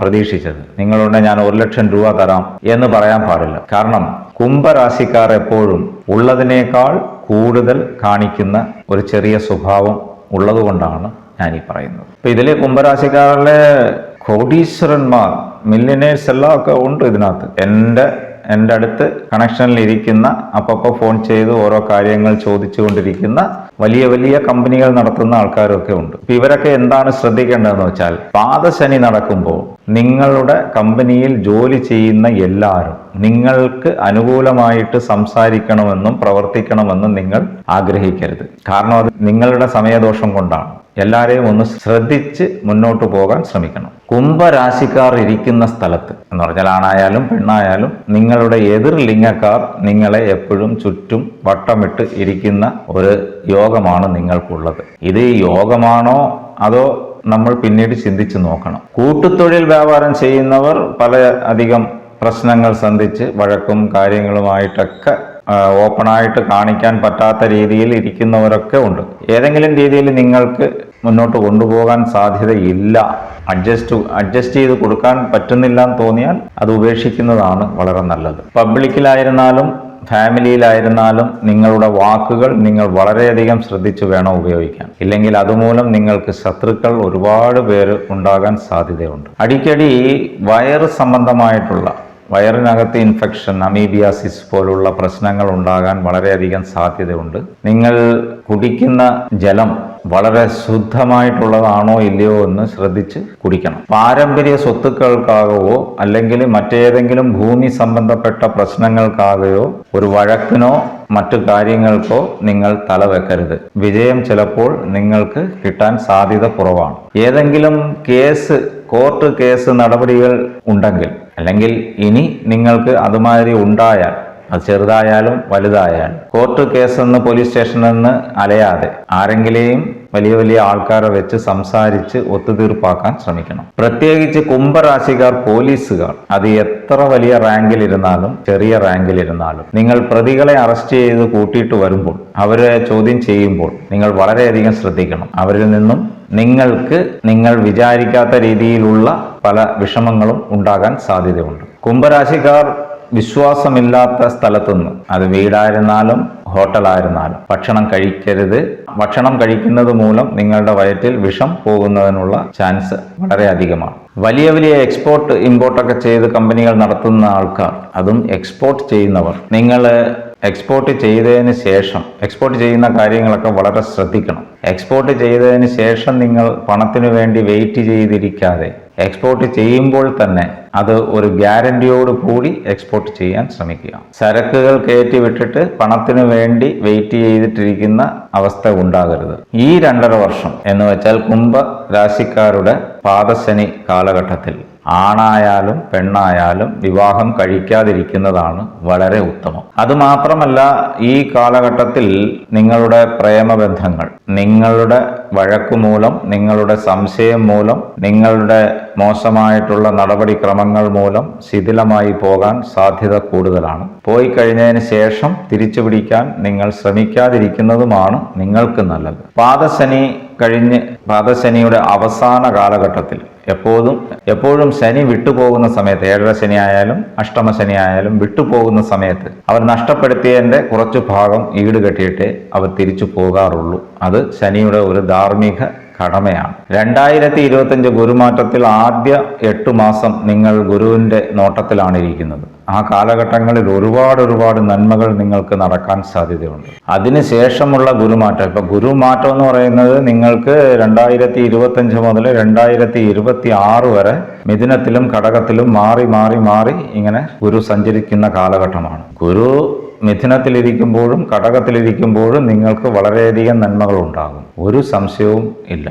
പ്രതീക്ഷിച്ചത്. നിങ്ങളുടെ ഞാൻ ഒരു ലക്ഷം രൂപ തരാം എന്ന് പറയാൻ പാടില്ല. കാരണം കുംഭരാശിക്കാർ എപ്പോഴും ഉള്ളതിനേക്കാൾ കൂടുതൽ കാണിക്കുന്ന ഒരു ചെറിയ സ്വഭാവം ഉള്ളതുകൊണ്ടാണ് ഞാൻ ഈ പറയുന്നത്. ഇപ്പൊ ഇതിലെ കുംഭരാശിക്കാരിലെ കോടീശ്വരന്മാർ മില്യനേഴ്സ് എല്ലാം ഒക്കെ ഉണ്ട് ഇതിനകത്ത്. എന്റെ എന്റെ അടുത്ത് കണക്ഷനിൽ ഇരിക്കുന്ന അപ്പപ്പോൾ ഫോൺ ചെയ്ത് ഓരോ കാര്യങ്ങൾ ചോദിച്ചുകൊണ്ടിരിക്കുന്ന വലിയ വലിയ കമ്പനികൾ നടത്തുന്ന ആൾക്കാരൊക്കെ ഉണ്ട്. ഇപ്പൊ ഇവരൊക്കെ എന്താണ് ശ്രദ്ധിക്കേണ്ടതെന്ന് വെച്ചാൽ പാദശനി നടക്കുമ്പോൾ നിങ്ങളുടെ കമ്പനിയിൽ ജോലി ചെയ്യുന്ന എല്ലാവരും നിങ്ങൾക്ക് അനുകൂലമായിട്ട് സംസാരിക്കണമെന്നും പ്രവർത്തിക്കണമെന്നും നിങ്ങൾ ആഗ്രഹിക്കരുത്. കാരണം അത് നിങ്ങളുടെ സമയദോഷം കൊണ്ടാണ്. എല്ലാവരെയും ഒന്ന് ശ്രദ്ധിച്ച് മുന്നോട്ട് പോകാൻ ശ്രമിക്കണം. കുംഭരാശിക്കാർ ഇരിക്കുന്ന സ്ഥലത്ത് എന്ന് പറഞ്ഞാൽ ആണായാലും പെണ്ണായാലും നിങ്ങളുടെ എതിർ ലിംഗക്കാർ നിങ്ങളെ എപ്പോഴും ചുറ്റും വട്ടമിട്ട് ഇരിക്കുന്ന ഒരു യോഗമാണ് നിങ്ങൾക്കുള്ളത്. ഇത് യോഗമാണോ അതോ നമ്മൾ പിന്നീട് ചിന്തിച്ച് നോക്കണം. കൂട്ടുതൊഴിൽ വ്യാപാരം ചെയ്യുന്നവർ പല അധികം പ്രശ്നങ്ങൾ സന്ധിച്ച് വഴക്കും കാര്യങ്ങളുമായിട്ടൊക്കെ ഓപ്പണായിട്ട് കാണിക്കാൻ പറ്റാത്ത രീതിയിൽ ഇരിക്കുന്നവരൊക്കെ ഉണ്ട്. ഏതെങ്കിലും രീതിയിൽ നിങ്ങൾക്ക് മുന്നോട്ട് കൊണ്ടുപോകാൻ സാധ്യതയില്ല. അഡ്ജസ്റ്റ് അഡ്ജസ്റ്റ് ചെയ്ത് കൊടുക്കാൻ പറ്റുന്നില്ല എന്ന് തോന്നിയാൽ അത് ഉപേക്ഷിക്കുന്നതാണ് വളരെ നല്ലത്. പബ്ലിക്കിലായിരുന്നാലും ഫാമിലിയിലായിരുന്നാലും നിങ്ങളുടെ വാക്കുകൾ നിങ്ങൾ വളരെയധികം ശ്രദ്ധിച്ചു വേണം ഉപയോഗിക്കാൻ. ഇല്ലെങ്കിൽ അതുമൂലം നിങ്ങൾക്ക് ശത്രുക്കൾ ഒരുപാട് പേര് ഉണ്ടാകാൻ സാധ്യതയുണ്ട്. അടിക്കടി വയറ് സംബന്ധമായിട്ടുള്ള വയറിനകത്ത് ഇൻഫെക്ഷൻ അമീബിയാസിസ് പോലുള്ള പ്രശ്നങ്ങൾ ഉണ്ടാകാൻ വളരെയധികം സാധ്യതയുണ്ട്. നിങ്ങൾ കുടിക്കുന്ന ജലം വളരെ ശുദ്ധമായിട്ടുള്ളതാണോ ഇല്ലയോ എന്ന് ശ്രദ്ധിച്ച് കുടിക്കണം. പാരമ്പര്യ സ്വത്തുക്കൾക്കാകവോ അല്ലെങ്കിൽ മറ്റേതെങ്കിലും ഭൂമി സംബന്ധപ്പെട്ട പ്രശ്നങ്ങൾക്കാകയോ ഒരു വഴക്കിനോ മറ്റു കാര്യങ്ങൾക്കോ നിങ്ങൾ തലവെക്കരുത് വിജയം ചിലപ്പോൾ നിങ്ങൾക്ക് കിട്ടാൻ സാധ്യത കുറവാണ്. ഏതെങ്കിലും കേസ് കോർട്ട് കേസ് നടപടികൾ ഉണ്ടെങ്കിൽ അല്ലെങ്കിൽ ഇനി നിങ്ങൾക്ക് അതുമാതിരി ഉണ്ടായാൽ അത് ചെറുതായാലും വലുതായാലും കോർട്ട് കേസ് എന്ന് പോലീസ് സ്റ്റേഷനിൽ നിന്ന് അലയാതെ ആരെങ്കിലെയും വലിയ വലിയ ആൾക്കാരെ വെച്ച് സംസാരിച്ച് ഒത്തുതീർപ്പാക്കാൻ ശ്രമിക്കണം. പ്രത്യേകിച്ച് കുംഭരാശിക്കാർ പോലീസുകാർ അത് എത്ര വലിയ റാങ്കിൽ ഇരുന്നാലും ചെറിയ റാങ്കിൽ ഇരുന്നാലും നിങ്ങൾ പ്രതികളെ അറസ്റ്റ് ചെയ്ത് കൂട്ടിയിട്ട് വരുമ്പോൾ അവരെ ചോദ്യം ചെയ്യുമ്പോൾ നിങ്ങൾ വളരെയധികം ശ്രദ്ധിക്കണം. അവരിൽ നിന്നും നിങ്ങൾക്ക് നിങ്ങൾ വിചാരിക്കാത്ത രീതിയിലുള്ള പല വിഷമങ്ങളും ഉണ്ടാകാൻ സാധ്യതയുണ്ട്. കുംഭരാശിക്കാർ വിശ്വാസമില്ലാത്ത സ്ഥലത്തുനിന്ന്. അത് വീടായിരുന്നാലും ഹോട്ടലായിരുന്നാലും ഭക്ഷണം കഴിക്കരുത്. ഭക്ഷണം കഴിക്കുന്നത് മൂലം നിങ്ങളുടെ വയറ്റിൽ വിഷം പോകുന്നതിനുള്ള ചാൻസ് വളരെ അധികമാണ്. വലിയ വലിയ എക്സ്പോർട്ട് ഇമ്പോർട്ടൊക്കെ ചെയ്ത് കമ്പനികൾ നടത്തുന്ന ആൾക്കാർ അതും എക്സ്പോർട്ട് ചെയ്യുന്നവർ. നിങ്ങൾ എക്സ്പോർട്ട് ചെയ്തതിന് ശേഷം എക്സ്പോർട്ട് ചെയ്യുന്ന കാര്യങ്ങളൊക്കെ വളരെ ശ്രദ്ധിക്കണം. എക്സ്പോർട്ട് ചെയ്തതിന് ശേഷം നിങ്ങൾ പണത്തിനു വേണ്ടി വെയിറ്റ് ചെയ്തിരിക്കാതെ എക്സ്പോർട്ട് ചെയ്യുമ്പോൾ തന്നെ അത് ഒരു ഗ്യാരണ്ടിയോട് കൂടി എക്സ്പോർട്ട് ചെയ്യാൻ ശ്രമിക്കുക. ചരക്കുകൾ കയറ്റി വിട്ടിട്ട് പണത്തിനു വേണ്ടി വെയിറ്റ് ചെയ്തിട്ടിരിക്കുന്ന അവസ്ഥ ഉണ്ടാകരുത്. ഈ രണ്ടര വർഷം എന്ന് വെച്ചാൽ കുംഭ രാശിക്കാരുടെ പാദശനി കാലഘട്ടത്തിൽ ആണായാലും പെണ്ണായാലും വിവാഹം കഴിക്കാതിരിക്കുന്നതാണ് വളരെ ഉത്തമം. അതുമാത്രമല്ല ഈ കാലഘട്ടത്തിൽ നിങ്ങളുടെ പ്രേമബന്ധങ്ങൾ നിങ്ങളുടെ വഴക്കുമൂലം നിങ്ങളുടെ സംശയം മൂലം നിങ്ങളുടെ മോശമായിട്ടുള്ള നടപടിക്രമങ്ങൾ മൂലം ശിഥിലമായി പോകാൻ സാധ്യത കൂടുതലാണ്. പോയി കഴിഞ്ഞതിന് ശേഷം തിരിച്ചു പിടിക്കാൻ നിങ്ങൾ ശ്രമിക്കാതിരിക്കുന്നതുമാണ് നിങ്ങൾക്ക് നല്ലത്. പാദശനി കഴിഞ്ഞ് പാദശനിയുടെ അവസാന കാലഘട്ടത്തിൽ എപ്പോഴും എപ്പോഴും ശനി വിട്ടുപോകുന്ന സമയത്ത് ഏഴര ശനി ആയാലും അഷ്ടമ ശനി ആയാലും വിട്ടുപോകുന്ന സമയത്ത് അവർ നഷ്ടപ്പെടുത്തിയതിന്റെ കുറച്ചു ഭാഗം ഈട് കെട്ടിയിട്ട് അവർ തിരിച്ചു പോകാറുള്ളൂ. അത് ശനിയുടെ ഒരു ധാർമ്മിക കടമയാണ്. രണ്ടായിരത്തി ഇരുപത്തഞ്ച് ഗുരുമാറ്റത്തിൽ ആദ്യ എട്ട് മാസം നിങ്ങൾ ഗുരുവിന്റെ നോട്ടത്തിലാണ് ഇരിക്കുന്നത് ആ കാലഘട്ടങ്ങളിൽ ഒരുപാട് ഒരുപാട് നന്മകൾ നിങ്ങൾക്ക് നടക്കാൻ സാധ്യതയുണ്ട്. അതിനുശേഷമുള്ള ഗുരുമാറ്റം. ഇപ്പൊ ഗുരുമാറ്റം എന്ന് പറയുന്നത് നിങ്ങൾക്ക് രണ്ടായിരത്തി ഇരുപത്തഞ്ച് മുതൽ രണ്ടായിരത്തി ഇരുപത്തി ആറ് വരെ മിഥുനത്തിലും ഘടകത്തിലും മാറി മാറി മാറി ഇങ്ങനെ ഗുരു സഞ്ചരിക്കുന്ന കാലഘട്ടമാണ്. ഗുരു മിഥുനത്തിലിരിക്കുമ്പോഴും ഘടകത്തിലിരിക്കുമ്പോഴും നിങ്ങൾക്ക് വളരെയധികം നന്മകൾ ഉണ്ടാകും ഒരു സംശയവും ഇല്ല.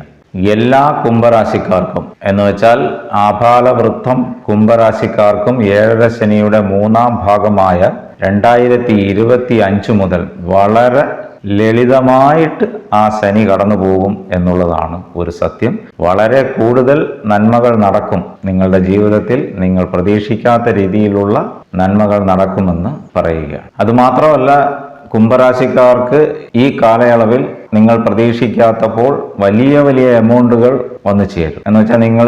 എല്ലാ കുംഭരാശിക്കാർക്കും എന്ന് വെച്ചാൽ ആഭാലവൃത്തം കുംഭരാശിക്കാർക്കും ഏഴര ശനിയുടെ മൂന്നാം ഭാഗമായ രണ്ടായിരത്തി ഇരുപത്തി അഞ്ച് മുതൽ വളരെ ലളിതമായിട്ട് ആ ശനി കടന്നു പോകും എന്നുള്ളതാണ് ഒരു സത്യം. വളരെ കൂടുതൽ നന്മകൾ നടക്കും നിങ്ങളുടെ ജീവിതത്തിൽ. നിങ്ങൾ പ്രതീക്ഷിക്കാത്ത രീതിയിലുള്ള നന്മകൾ നടക്കുമെന്ന് പറയുക. അതുമാത്രമല്ല കുംഭരാശിക്കാർക്ക് ഈ കാലയളവിൽ നിങ്ങൾ പ്രതീക്ഷിക്കാത്തപ്പോൾ വലിയ വലിയ എമൗണ്ടുകൾ വന്നു ചേരും. എന്ന് വെച്ചാൽ നിങ്ങൾ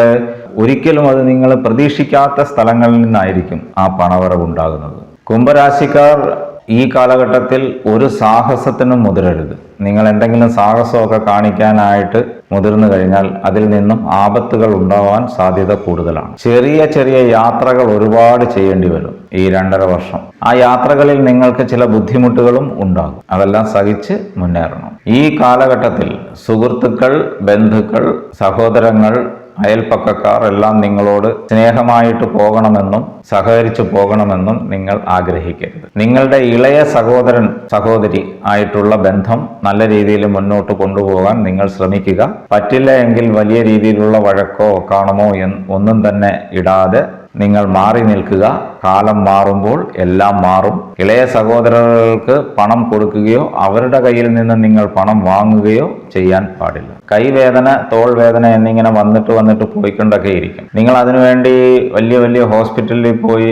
ഒരിക്കലും അത് നിങ്ങൾ പ്രതീക്ഷിക്കാത്ത സ്ഥലങ്ങളിൽ നിന്നായിരിക്കും ആ പണവരവ് ഉണ്ടാകുന്നത്. കുംഭരാശിക്കാർ ഈ കാലഘട്ടത്തിൽ ഒരു സാഹസത്തിനും മുതിരരുത്. നിങ്ങൾ എന്തെങ്കിലും സാഹസമൊക്കെ കാണിക്കാനായിട്ട് മുതിർന്നു കഴിഞ്ഞാൽ അതിൽ നിന്നും ആപത്തുകൾ ഉണ്ടാവാൻ സാധ്യത കൂടുതലാണ്. ചെറിയ ചെറിയ യാത്രകൾ ഒരുപാട് ചെയ്യേണ്ടി വരും ഈ രണ്ടര വർഷം. ആ യാത്രകളിൽ നിങ്ങൾക്ക് ചില ബുദ്ധിമുട്ടുകളും ഉണ്ടാകും. അതെല്ലാം സഹിച്ച് മുന്നേറണം. ഈ കാലഘട്ടത്തിൽ സുഹൃത്തുക്കൾ ബന്ധുക്കൾ സഹോദരങ്ങൾ അയൽപ്പക്കക്കാർ എല്ലാം നിങ്ങളോട് സ്നേഹമായിട്ട് പോകണമെന്നും സഹകരിച്ചു പോകണമെന്നും നിങ്ങൾ ആഗ്രഹിക്കരുത്. നിങ്ങളുടെ ഇളയ സഹോദരൻ സഹോദരി ആയിട്ടുള്ള ബന്ധം നല്ല രീതിയിൽ മുന്നോട്ട് കൊണ്ടുപോകാൻ നിങ്ങൾ ശ്രമിക്കുക. പറ്റില്ല എങ്കിൽ വലിയ രീതിയിലുള്ള വഴക്കോ കാണമോ ഒന്നും തന്നെ ഇടാതെ നിങ്ങൾ മാറി നിൽക്കുക. കാലം മാറുമ്പോൾ എല്ലാം മാറും. ഇളയ സഹോദരർക്ക് പണം കൊടുക്കുകയോ അവരുടെ കയ്യിൽ നിന്ന് നിങ്ങൾ പണം വാങ്ങുകയോ ചെയ്യാൻ പാടില്ല. കൈവേദന തോൾ വേദന എന്നിങ്ങനെ വന്നിട്ട് വന്നിട്ട് പോയിക്കൊണ്ടൊക്കെ ഇരിക്കും. നിങ്ങൾ അതിനുവേണ്ടി വലിയ വലിയ ഹോസ്പിറ്റലിൽ പോയി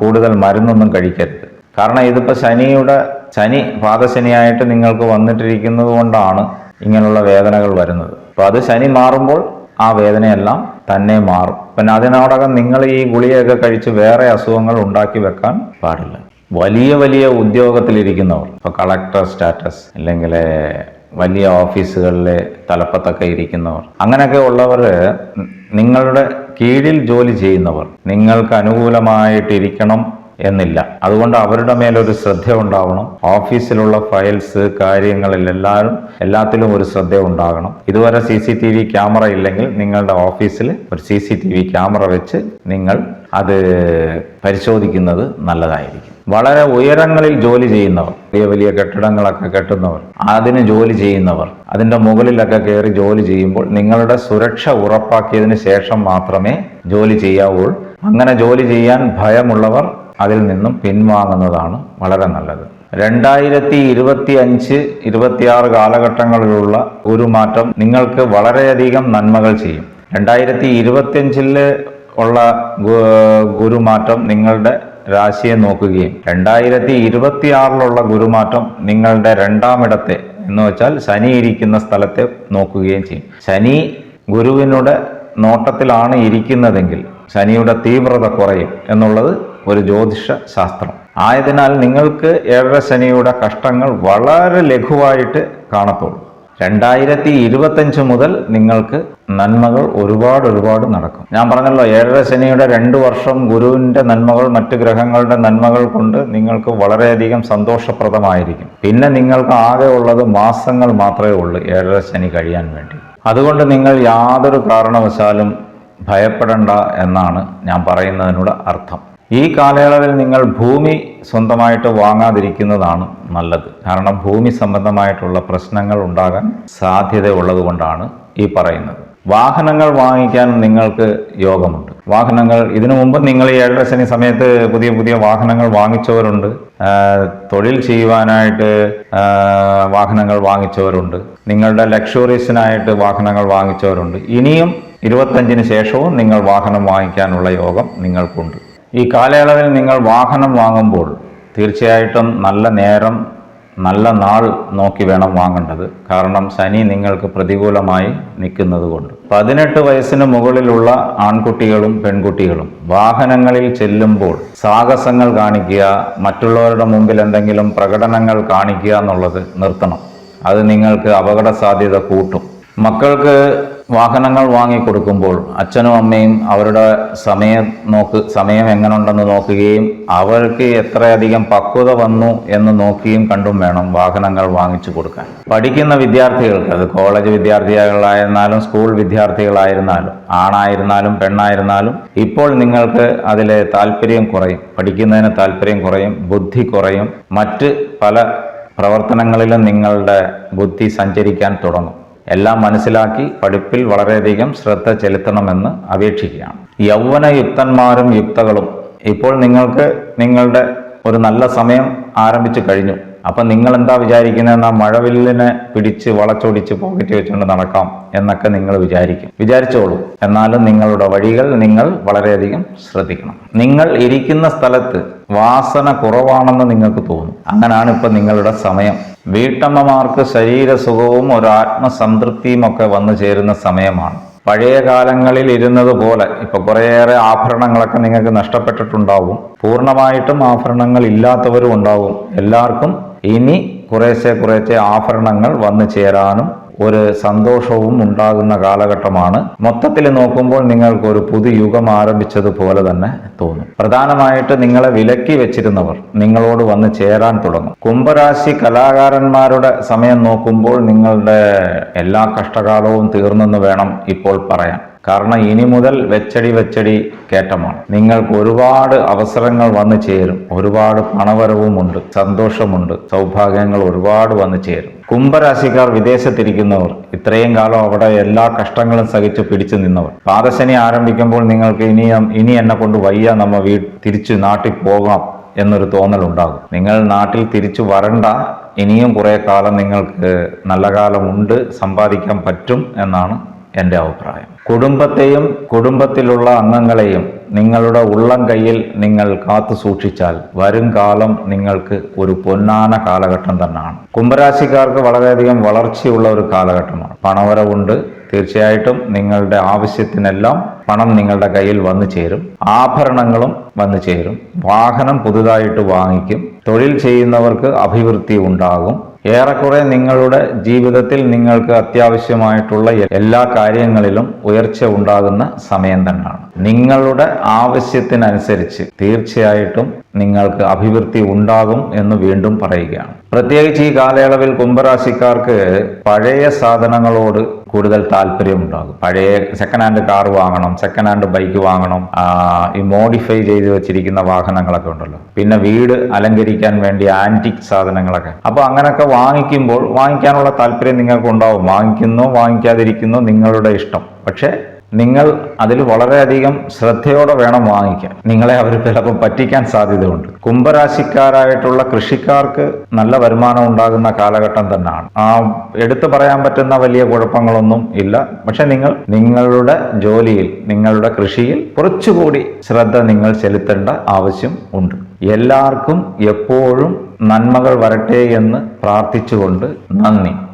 കൂടുതൽ മരുന്നൊന്നും കഴിക്കരുത്. കാരണം ഇതിപ്പോൾ ശനിയുടെ ശനി പാദശനിയായിട്ട് നിങ്ങൾക്ക് വന്നിട്ടിരിക്കുന്നത് കൊണ്ടാണ് ഇങ്ങനെയുള്ള വേദനകൾ വരുന്നത്. അപ്പോൾ അത് ശനി മാറുമ്പോൾ ആ വേദനയെല്ലാം തന്നെ മാറും. പിന്നെ അതിനോടകം നിങ്ങൾ ഈ ഗുളികയൊക്കെ കഴിച്ച് വേറെ അസുഖങ്ങൾ ഉണ്ടാക്കി വെക്കാൻ പാടില്ല. വലിയ വലിയ ഉദ്യോഗത്തിലിരിക്കുന്നവർ ഇപ്പോൾ കളക്ടർ സ്റ്റാറ്റസ് അല്ലെങ്കിൽ വലിയ ഓഫീസുകളിലെ തലപ്പത്തൊക്കെ ഇരിക്കുന്നവർ അങ്ങനെയൊക്കെ ഉള്ളവർ നിങ്ങളുടെ കീഴിൽ ജോലി ചെയ്യുന്നവർ നിങ്ങൾക്ക് അനുകൂലമായിട്ടിരിക്കണം എന്നില്ല. അതുകൊണ്ട് അവരുടെ മേലൊരു ശ്രദ്ധ ഉണ്ടാവണം. ഓഫീസിലുള്ള ഫയൽസ് കാര്യങ്ങളിൽ എല്ലാവരും എല്ലാത്തിലും ഒരു ശ്രദ്ധ ഉണ്ടാകണം. ഇതുവരെ C C T V camera ഇല്ലെങ്കിൽ നിങ്ങളുടെ ഓഫീസിൽ ഒരു C C T V camera വെച്ച് നിങ്ങൾ അത് പരിശോധിക്കുന്നത് നല്ലതായിരിക്കും. വളരെ ഉയരങ്ങളിൽ ജോലി ചെയ്യുന്നവർ വലിയ വലിയ കെട്ടിടങ്ങളൊക്കെ കെട്ടുന്നവർ അതിന് ജോലി ചെയ്യുന്നവർ അതിന്റെ മുകളിലൊക്കെ കയറി ജോലി ചെയ്യുമ്പോൾ നിങ്ങളുടെ സുരക്ഷ ഉറപ്പാക്കിയതിന് ശേഷം മാത്രമേ ജോലി ചെയ്യാവൂ. അങ്ങനെ ജോലി ചെയ്യാൻ ഭയമുള്ളവർ അതിൽ നിന്നും പിൻവാങ്ങുന്നതാണ് വളരെ നല്ലത്. രണ്ടായിരത്തി ഇരുപത്തി അഞ്ച് ഇരുപത്തിയാറ് കാലഘട്ടങ്ങളിലുള്ള ഒരു മാറ്റം നിങ്ങൾക്ക് വളരെയധികം നന്മകൾ ചെയ്യും. രണ്ടായിരത്തി ഇരുപത്തിയഞ്ചിൽ ഉള്ള ഗുരുമാറ്റം നിങ്ങളുടെ രാശിയെ നോക്കുകയും രണ്ടായിരത്തി ഇരുപത്തിയാറിലുള്ള ഗുരുമാറ്റം നിങ്ങളുടെ രണ്ടാമിടത്തെ എന്ന് വെച്ചാൽ ശനി ഇരിക്കുന്ന സ്ഥലത്തെ നോക്കുകയും ചെയ്യും. ശനി ഗുരുവിനുടെ നോട്ടത്തിലാണ് ഇരിക്കുന്നതെങ്കിൽ ശനിയുടെ തീവ്രത കുറയും എന്നുള്ളത് ഒരു ജ്യോതിഷ ശാസ്ത്രം ആയതിനാൽ നിങ്ങൾക്ക് ഏഴര ശനിയുടെ കഷ്ടങ്ങൾ വളരെ ലഘുവായിട്ട് കാണത്തുള്ളൂ. രണ്ടായിരത്തി ഇരുപത്തഞ്ച് മുതൽ നിങ്ങൾക്ക് നന്മകൾ ഒരുപാട് ഒരുപാട് നടക്കും. ഞാൻ പറഞ്ഞല്ലോ ഏഴര ശനിയുടെ രണ്ട് വർഷം ഗുരുവിന്റെ നന്മകൾ മറ്റ് ഗ്രഹങ്ങളുടെ നന്മകൾ കൊണ്ട് നിങ്ങൾക്ക് വളരെയധികം സന്തോഷപ്രദമായിരിക്കും. പിന്നെ നിങ്ങൾക്ക് ആകെ ഉള്ളത് മാസങ്ങൾ മാത്രമേ ഉള്ളൂ ഏഴര ശനി കഴിയാൻ വേണ്ടി. അതുകൊണ്ട് നിങ്ങൾ യാതൊരു കാരണവശാലും ഭയപ്പെടണ്ട എന്നാണ് ഞാൻ പറയുന്നതിനോട് അർത്ഥം. ഈ കാലയളവിൽ നിങ്ങൾ ഭൂമി സ്വന്തമായിട്ട് വാങ്ങാതിരിക്കുന്നതാണ് നല്ലത്. കാരണം ഭൂമി സംബന്ധമായിട്ടുള്ള പ്രശ്നങ്ങൾ ഉണ്ടാകാൻ സാധ്യതയുള്ളത് കൊണ്ടാണ് ഈ പറയുന്നത്. വാഹനങ്ങൾ വാങ്ങിക്കാൻ നിങ്ങൾക്ക് യോഗമുണ്ട്. വാഹനങ്ങൾ ഇതിനു മുമ്പ് നിങ്ങൾ ഈ ഏഴര ശനി സമയത്ത് പുതിയ പുതിയ വാഹനങ്ങൾ വാങ്ങിച്ചവരുണ്ട്. തൊഴിൽ ചെയ്യുവാനായിട്ട് വാഹനങ്ങൾ വാങ്ങിച്ചവരുണ്ട്. നിങ്ങളുടെ ലക്ഷറീസിനായിട്ട് വാഹനങ്ങൾ വാങ്ങിച്ചവരുണ്ട്. ഇനിയും ഇരുപത്തഞ്ചിന് ശേഷവും നിങ്ങൾ വാഹനം വാങ്ങിക്കാനുള്ള യോഗം നിങ്ങൾക്കുണ്ട്. ഈ കാലയളവിൽ നിങ്ങൾ വാഹനം വാങ്ങുമ്പോൾ തീർച്ചയായിട്ടും നല്ല നേരം നല്ല നാൾ നോക്കി വേണം വാങ്ങേണ്ടത്. കാരണം ശനി നിങ്ങൾക്ക് പ്രതികൂലമായി നിൽക്കുന്നത് കൊണ്ട്. പതിനെട്ട് വയസ്സിന് മുകളിലുള്ള ആൺകുട്ടികളും പെൺകുട്ടികളും വാഹനങ്ങളിൽ ചെല്ലുമ്പോൾ സാഹസങ്ങൾ കാണിക്കുക മറ്റുള്ളവരുടെ മുമ്പിൽ എന്തെങ്കിലും പ്രകടനങ്ങൾ കാണിക്കുക എന്നുള്ളത് നിർത്തണം. അത് നിങ്ങൾക്ക് അപകട സാധ്യത കൂട്ടും. മക്കൾക്ക് വാഹനങ്ങൾ വാങ്ങിക്കൊടുക്കുമ്പോൾ അച്ഛനും അമ്മയും അവരുടെ സമയം നോക്ക് സമയം എങ്ങനെയുണ്ടെന്ന് നോക്കുകയും അവർക്ക് എത്രയധികം പക്വത വന്നു എന്ന് നോക്കിയും കണ്ടും വേണം വാഹനങ്ങൾ വാങ്ങിച്ചു കൊടുക്കാൻ. പഠിക്കുന്ന വിദ്യാർത്ഥികൾക്ക് അത് കോളേജ് വിദ്യാർത്ഥികളായിരുന്നാലും സ്കൂൾ വിദ്യാർത്ഥികളായിരുന്നാലും ആണായിരുന്നാലും പെണ്ണായിരുന്നാലും ഇപ്പോൾ നിങ്ങൾക്ക് അതിലെ താല്പര്യം കുറയും. പഠിക്കുന്നതിന് താല്പര്യം കുറയും ബുദ്ധി കുറയും. മറ്റ് പല പ്രവർത്തനങ്ങളിലും നിങ്ങളുടെ ബുദ്ധി സഞ്ചരിക്കാൻ തുടങ്ങും. എല്ലാം മനസ്സിലാക്കി പഠിപ്പിൽ വളരെയധികം ശ്രദ്ധ ചെലുത്തണമെന്ന് അപേക്ഷിക്കുകയാണ്. യൗവനയുക്തന്മാരും യുക്തകളും. ഇപ്പോൾ നിങ്ങൾക്ക് നിങ്ങളുടെ ഒരു നല്ല സമയം ആരംഭിച്ചു കഴിഞ്ഞു. അപ്പം നിങ്ങൾ എന്താ വിചാരിക്കുന്നതെന്നാ മഴവില്ലിനെ പിടിച്ച് വളച്ചൊടിച്ച് പോക്കറ്റ് വെച്ചുകൊണ്ട് നടക്കാം എന്നൊക്കെ നിങ്ങൾ വിചാരിക്കും. വിചാരിച്ചോളൂ. എന്നാലും നിങ്ങളുടെ വഴികൾ നിങ്ങൾ വളരെയധികം ശ്രദ്ധിക്കണം. നിങ്ങൾ ഇരിക്കുന്ന സ്ഥലത്ത് വാസന കുറവാണെന്ന് നിങ്ങൾക്ക് തോന്നും. അങ്ങനാണ് ഇപ്പം നിങ്ങളുടെ സമയം. വീട്ടമ്മമാർക്ക് ശരീരസുഖവും ഒരു ആത്മസംതൃപ്തിയും ഒക്കെ വന്നു ചേരുന്ന സമയമാണ്. പഴയ കാലങ്ങളിൽ ഇരുന്നത് പോലെ ഇപ്പൊ കുറേയേറെ ആഭരണങ്ങളൊക്കെ നിങ്ങൾക്ക് നഷ്ടപ്പെട്ടിട്ടുണ്ടാവും. പൂർണമായിട്ടും ആഭരണങ്ങൾ ഇല്ലാത്തവരും ഉണ്ടാവും. എല്ലാവർക്കും ഇനി കുറേശ്ശെ കുറേശ്ശെ ആഭരണങ്ങൾ വന്നു ചേരാനും ഒരു സന്തോഷവും ഉണ്ടാകുന്ന കാലഘട്ടമാണ്. മൊത്തത്തിൽ നോക്കുമ്പോൾ നിങ്ങൾക്ക് ഒരു പുതുയുഗം ആരംഭിച്ചതുപോലെ തന്നെ തോന്നും. പ്രധാനമായിട്ട് നിങ്ങളെ വിലക്കി വെച്ചിരുന്നവർ നിങ്ങളോട് വന്ന് ചേരാൻ തുടങ്ങും. കുംഭരാശി കലാകാരന്മാരുടെ സമയം നോക്കുമ്പോൾ നിങ്ങളുടെ എല്ലാ കഷ്ടകാലവും തീർന്നെന്ന് വേണം ഇപ്പോൾ പറയാൻ. കാരണം ഇനി മുതൽ വെച്ചടി വെച്ചടി കേട്ടമാണ്. നിങ്ങൾക്ക് ഒരുപാട് അവസരങ്ങൾ വന്നു ചേരും. ഒരുപാട് പണവരവുമുണ്ട് സന്തോഷമുണ്ട് സൗഭാഗ്യങ്ങൾ ഒരുപാട് വന്നു ചേരും. കുംഭരാശിക്കാർ വിദേശത്തിരിക്കുന്നവർ ഇത്രയും കാലം അവിടെ എല്ലാ കഷ്ടങ്ങളും സഹിച്ച് പിടിച്ചു നിന്നവർ. പാദശനി ആരംഭിക്കുമ്പോൾ നിങ്ങൾക്ക് ഇനി ഇനി എന്നെ കൊണ്ട് വയ്യ നമ്മ വീ തിരിച്ചു നാട്ടിൽ പോകാം എന്നൊരു തോന്നൽ ഉണ്ടാകും. നിങ്ങൾ നാട്ടിൽ തിരിച്ചു വരണ്ട. ഇനിയും കുറേ കാലം നിങ്ങൾക്ക് നല്ല കാലമുണ്ട് സമ്പാദിക്കാൻ പറ്റും എന്നാണ് എന്റെ അഭിപ്രായം. കുടുംബത്തെയും കുടുംബത്തിലുള്ള അംഗങ്ങളെയും നിങ്ങളുടെ ഉള്ളം കയ്യിൽ നിങ്ങൾ കാത്തു സൂക്ഷിച്ചാൽ വരും കാലം നിങ്ങൾക്ക് ഒരു പൊന്നാന കാലഘട്ടം തന്നെയാണ്. കുംഭരാശിക്കാർക്ക് വളരെയധികം വളർച്ചയുള്ള ഒരു കാലഘട്ടമാണ്. പണവരവുണ്ട്. തീർച്ചയായിട്ടും നിങ്ങളുടെ ആവശ്യത്തിനെല്ലാം പണം നിങ്ങളുടെ കയ്യിൽ വന്നു ചേരും. ആഭരണങ്ങളും വന്നു ചേരും. വാഹനം പുതുതായിട്ട് വാങ്ങിക്കും. തൊഴിൽ ചെയ്യുന്നവർക്ക് അഭിവൃദ്ധി ഉണ്ടാകും. ഏറെക്കുറെ നിങ്ങളുടെ ജീവിതത്തിൽ നിങ്ങൾക്ക് അത്യാവശ്യമായിട്ടുള്ള എല്ലാ കാര്യങ്ങളിലും ഉയർച്ച ഉണ്ടാകുന്ന സമയം തന്നെയാണ്. നിങ്ങളുടെ ആവശ്യത്തിനനുസരിച്ച് തീർച്ചയായിട്ടും നിങ്ങൾക്ക് അഭിവൃദ്ധി ഉണ്ടാകും എന്ന് വീണ്ടും പറയുകയാണ്. പ്രത്യേകിച്ച് ഈ കാലയളവിൽ കുംഭരാശിക്കാർക്ക് പഴയ സാധനങ്ങളോട് കൂടുതൽ താല്പര്യമുണ്ടാകും. പഴയ സെക്കൻഡ് ഹാൻഡ് കാർ വാങ്ങണം സെക്കൻഡ് ഹാൻഡ് ബൈക്ക് വാങ്ങണം ഈ മോഡിഫൈ ചെയ്ത് വെച്ചിരിക്കുന്ന വാഹനങ്ങളൊക്കെ ഉണ്ടല്ലോ. പിന്നെ വീട് അലങ്കരിക്കാൻ വേണ്ടി ആന്റിക് സാധനങ്ങളൊക്കെ. അപ്പൊ അങ്ങനെയൊക്കെ വാങ്ങിക്കുമ്പോൾ വാങ്ങിക്കാനുള്ള താല്പര്യം നിങ്ങൾക്ക് ഉണ്ടാവും വാങ്ങിക്കുന്നു വാങ്ങിക്കാതിരിക്കുന്നു നിങ്ങളുടെ ഇഷ്ടം. പക്ഷേ നിങ്ങൾ അതിൽ വളരെയധികം ശ്രദ്ധയോടെ വേണം വാങ്ങിക്കാൻ. നിങ്ങളെ അവർ ചിലപ്പോൾ പറ്റിക്കാൻ സാധ്യതയുണ്ട്. കുംഭരാശിക്കാരായിട്ടുള്ള കൃഷിക്കാർക്ക് നല്ല വരുമാനം ഉണ്ടാകുന്ന കാലഘട്ടം തന്നെയാണ്. ആ എടുത്തു പറയാൻ പറ്റുന്ന വലിയ കുഴപ്പങ്ങളൊന്നും ഇല്ല. പക്ഷെ നിങ്ങൾ നിങ്ങളുടെ ജോലിയിൽ നിങ്ങളുടെ കൃഷിയിൽ കുറച്ചുകൂടി ശ്രദ്ധ നിങ്ങൾ ചെലുത്തേണ്ട ആവശ്യം ഉണ്ട്. എല്ലാവർക്കും എപ്പോഴും നന്മകൾ വരട്ടെ എന്ന് പ്രാർത്ഥിച്ചുകൊണ്ട് നന്ദി.